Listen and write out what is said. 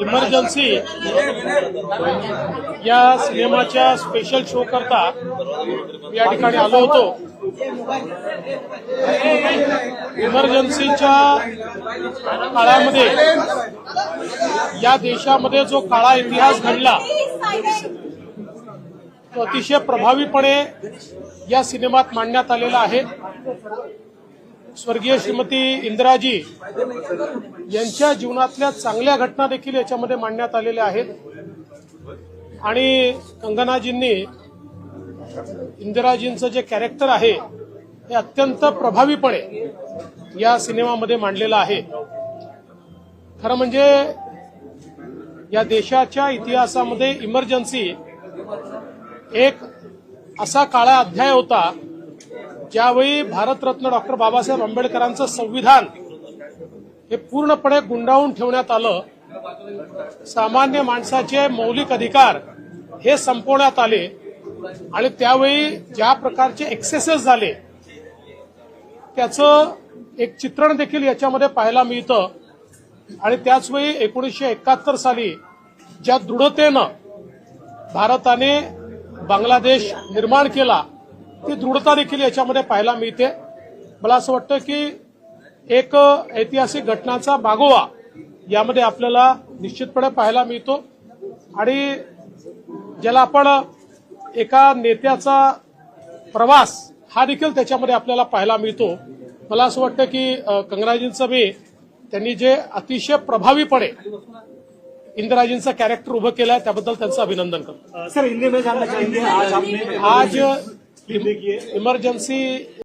Emergency या सिनेमाच्या special show करता या ठिकाणी आलो होतो. इमर्जन्सीच्या काळामध्ये या देशामध्ये जो काळा इतिहास घडला तो अतिशय प्रभावीपणे या सिनेमात मांडण्यात आलेला आहे. स्वर्गीय श्रीमती इंदिराजी यांच्या जीवनातल्या चांगल्या घटना देखील याच्यामध्ये मांडण्यात आलेल्या आहेत. आणि कंगनाजींनी इंदिराजींचं जे कॅरेक्टर आहे हे अत्यंत प्रभावीपणे या सिनेमामध्ये मांडलेलं आहे. खरं म्हणजे या देशाच्या इतिहासामध्ये इमर्जन्सी एक असा काळा अध्याय होता ज्यावेळी भारतरत्न डॉक्टर बाबासाहेब आंबेडकरांचं संविधान हे पूर्णपणे गुंडाळून ठेवण्यात आलं सामान्य माणसाचे मौलिक अधिकार हे संपवण्यात आले आणि त्यावेळी ज्या प्रकारचे एक्सेसेस झाले त्याचं एक चित्रण देखील याच्यामध्ये पाहायला मिळतं. आणि त्याचवेळी एकोणीसशे एकाहत्तर साली ज्या दृढतेनं भारताने बांगलादेश निर्माण केला ती दृढता देखील याच्यामध्ये पाहायला मिळते. मला असं वाटतं की एक ऐतिहासिक घटनांचा मागोवा यामध्ये आपल्याला निश्चितपणे पाहायला मिळतो. आणि ज्याला आपण एका नेत्याचा प्रवास हा देखील त्याच्यामध्ये आपल्याला पाहायला मिळतो. मला असं वाटतं की कंगनाजींचं मी त्यांनी जे अतिशय प्रभावीपणे इंदिराजींचं कॅरेक्टर उभं केलं आहे त्याबद्दल त्यांचं अभिनंदन करतो. आज आपने आज इमर्जन्सी